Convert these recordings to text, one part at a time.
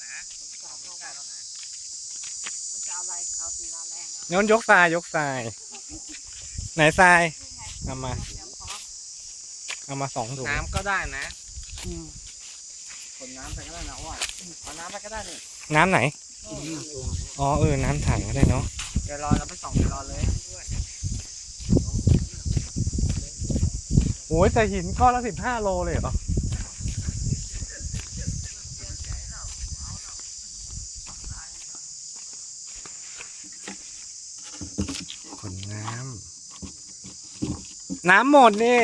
แล้วนะเอาไม่ใกล้แล้วนะมันจะเอาอะไร เอาสีลาแรงเหรอโน้นยกทรายยกทราย ไหนทรายนี่ไงเอามา เตรียมพร้อมเอามาสองถุงน้ำก็ได้นะอืมคนน้ำไปก็ได้นะอ้วนเอาน้ำไปก็ได้นี่น้ำไหน อ๋อเออน้ำถังก็ได้เนาะเดี๋ยวรอเราไปส่องเดี๋ยวรอเลยโอ้ยแต่หินก้อนละสิบห้าโลเลยเหรอ ขนน้ำ น้ำหมดนี่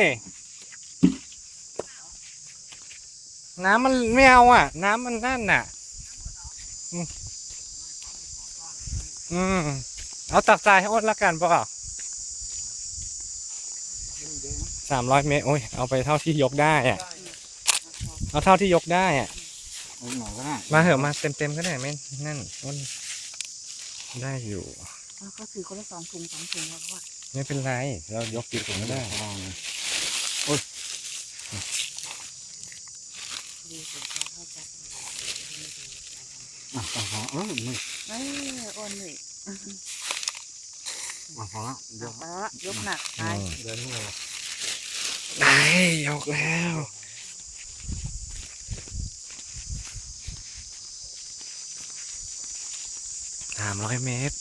น้ำมันไม่เอาอะ น้ำมันนั่นน่ะอืมอืม เอาตักทรายให้อ้นละกันเปล่าสามร้อยเมตร โอ้ย เอาไปเท่าที่ยกได้อะ เอาเท่าที่ยกได้อะ เอาหน่อยก็ได้มาเหอะมาเต็มเต็มๆก็ได้ไม่นั่นอ้นได้อยู่เอาก็ถือคนละสองถุงสองถุงแล้วก็ ไม่เป็นไร เรายกกี่ถุงก็ได้ดีถึงเขาเข้าใจอะพอเออไม่เอ้ยโอนนี่มาพอแล้วเดี๋ยวเอาละยกหนักไปอืมเดินหัวได้ยกแล้วสามร้อยเมตร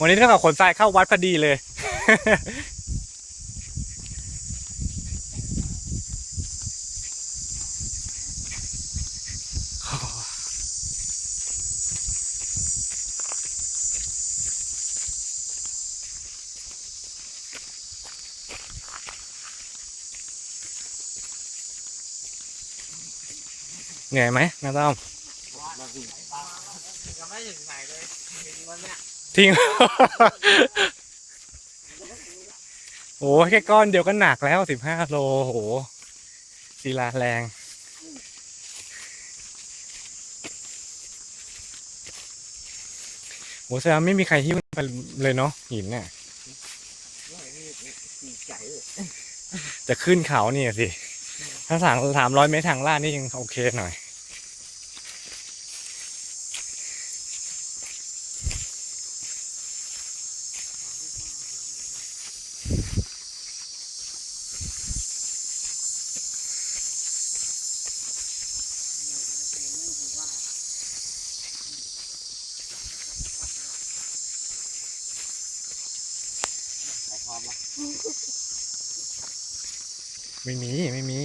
วันนี้เท่ากับขนทรายเข้าวัดพอดีเลย เหนื่อยไหมน้าต้อมยังไม่ถึงไหนเลยวันเนี้ย ทิ้ง โอ้แค่ก้อนเดียวก็หนักแล้วสิบห้าโลโหศิลาแรง โหแสดงว่าไม่มีใครหิ้วไปเลยเนาะหินเนี่ยดีใจเลยจะขึ้นเขาเนี่ยสิ ถ้าสามสามร้อยเมตรทางลาดนี่ยังโอเคหน่อย ใครพร้อมแล้ว ไม่มี ไม่มี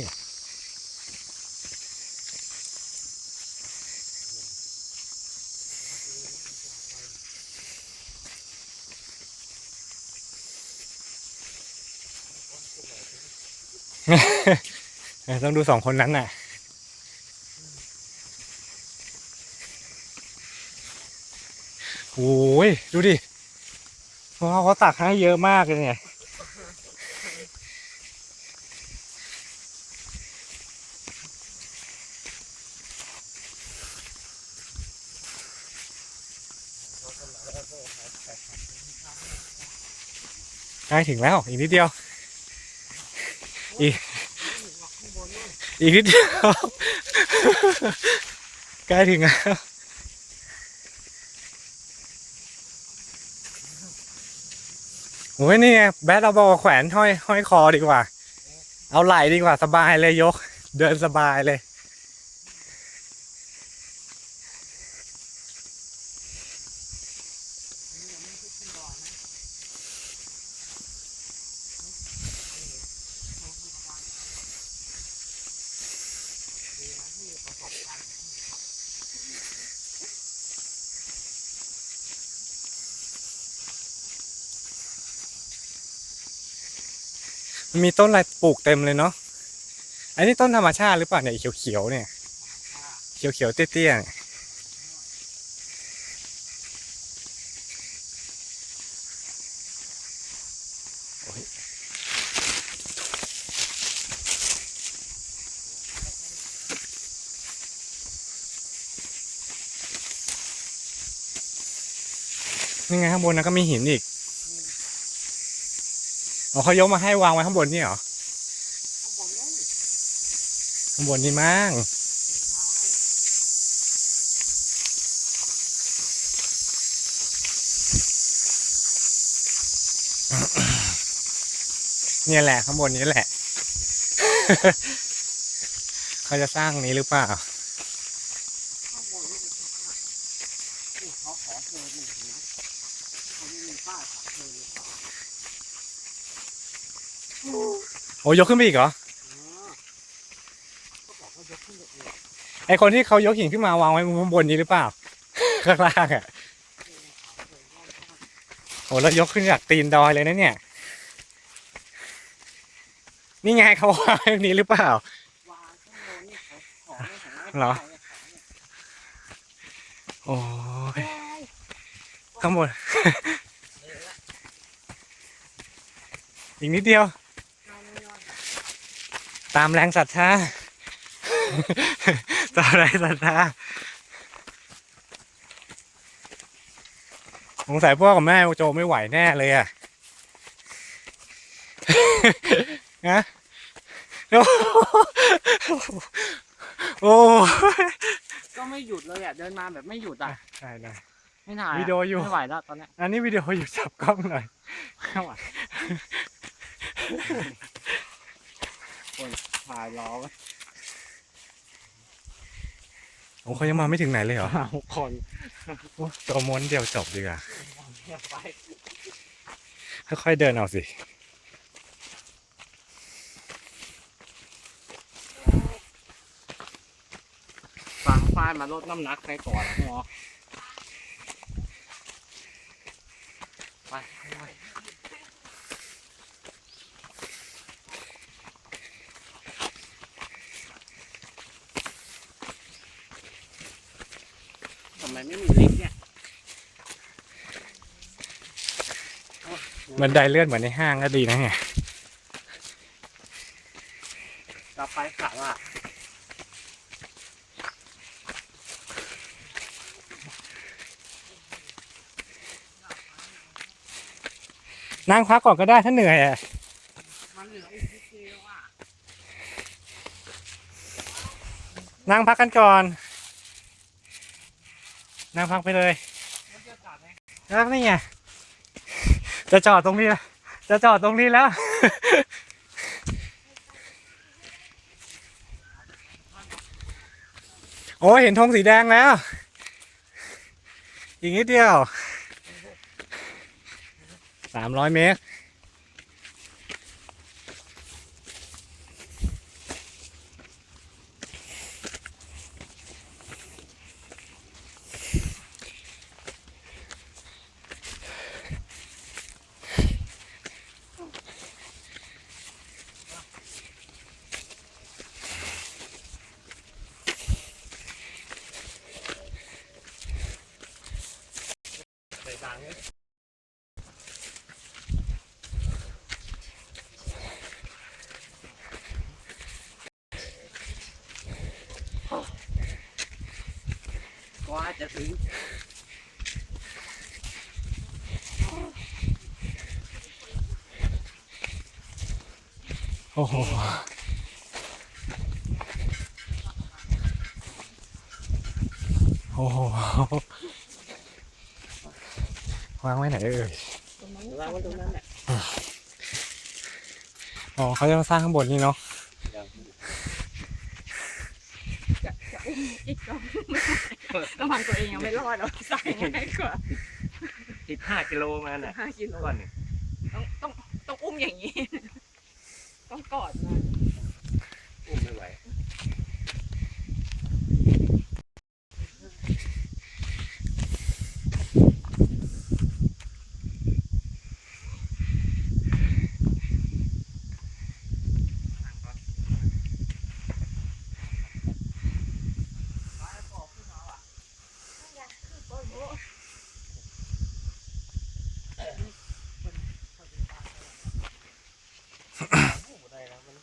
ต้องดูสองคนนั้นน่ะโอ้ย ดูดิเพราเขาตักให้เยอะมากเลยเนี่ย ล้ถึงแล้ว อีกนิดเดียว อีกอีกนิดเดียวใกล้ถึงแล้วโอ้ยนี่ไงแบทเราบอกว่าแขวนห้อยห้อยคอดีกว่า เอาไหล่ดีกว่าสบายเลยยก เดินสบายเลย มีต้นอะไรปลูกเต็มเลยเนาะ อันนี้ต้นธรรมชาติหรือเปล่าเนี่ยเขียวเขียวเนี่ย เขียวเขียวเตี้ยๆนี่ไงข้างบนนะก็มีหินอีก อ๋อเขายกมาให้วางไว้ข้างบนนี่เหรอ ข้างบนนี่มั้งเนี่ยแหละข้างบนนี้แหละ เขาจะสร้างนี้หรือเปล่า ข้างบนนี่เป็นผ้านี่เขาขอเชิญนี่เห็นไหมเขาไม่มีป้ายขอเชิญหรือเปล่า โอ้ยกขึ้นไปอีกเหรออ๋อก็บอกเขายกขึ้นไปเองไอคนที่เขายกหินขึ้นมาวางไว้ข้างบนนี้หรือเปล่าข้างล่างอะโอ้แล้วยกขึ้นจากตีนดอยเลยนะเนี่ย นี่ไงเขาวางไว้แบบนี้หรือเปล่าวางข้างบนนี่เขาขอไม่เห็นไหมเหรอป้ายเนี่ยขอเนี่ยโอ้ยข้างบนอีกนิดเดียว ตามแรงศรัทธาตามแรงศรัทธาสงสัยพ่อกับแม่โจไม่ไหวแน่เลยอะนะโอ้โอ้ก็ไม่หยุดเลยอะเดินมาแบบไม่หยุดอะได้ได้ไม่ถ่ายอะวิดีโออยู่ไม่ไหวแล้วตอนเนี้ยอันนี้วิดีโออยู่จับกล้องหน่อยไม่ไหว คนถ่ายล้อไว้โอ้เขายังมาไม่ถึงไหนเลยเหรอหกคนโอ้ตัวม้วนเดียวจบดีกว่าไปค่อยๆเดินเอาสิฟังฝ้ายมาลดน้ำหนักใครก่อนหมอไปไป ไมไม่มีลิฟต์เนี่ยมันไดเลื่อนเหมือนในห้างก็ดีนะเนี่ยกลับไปขาว่านั่งพักก่อนก็ได้ถ้าเหนื่อยอะมันเหลืออีกนิดเดียวอะนั่งพักกันก่อน นั่งพักไปเลยมันจะจอดไหมแล้วนี่ไงจะจอดตรงนี้แล้วจะจอดตรงนี้แล้วโอ้ยเห็นธงสีแดงแล้ว อีกนิดเดียวสามร้อยเมตร ใส่ตังค์เนี่ยก็อาจจะถึงโอ้โหโอ้โห วางไว้ไหนเอ่ยวางไว้ตรงนั้นแหละอ๋อเขาจะมาสร้างข้างบนนี่เนาะจะจะอุ้มอีกก็ไม่ได้ระวังตัวเองยังไม่รอดหรอกใส่ง่ายกว่าสิบห้ากิโลมาน่ะห้ากิโล ก่อนหนึ่งต้องต้องต้องอุ้มอย่างนี้ ต้องกอดมา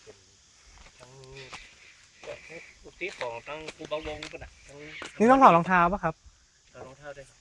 เป็นทั้งอุติของทั้งกูบาวงปะน่ะนี่ต้องถอดรองเท้าปะครับถอดรองเท้าได้ครับ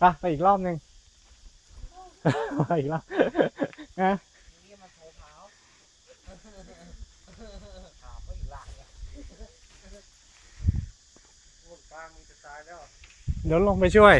ไปไปอีกรอบหนึ่งไปอีกรอบนะนี่มันโผล่เท้าถามว่าอีหลังเนี่ยโอ้กลางมันจะตายแล้วเดี๋ยวลงไปช่วย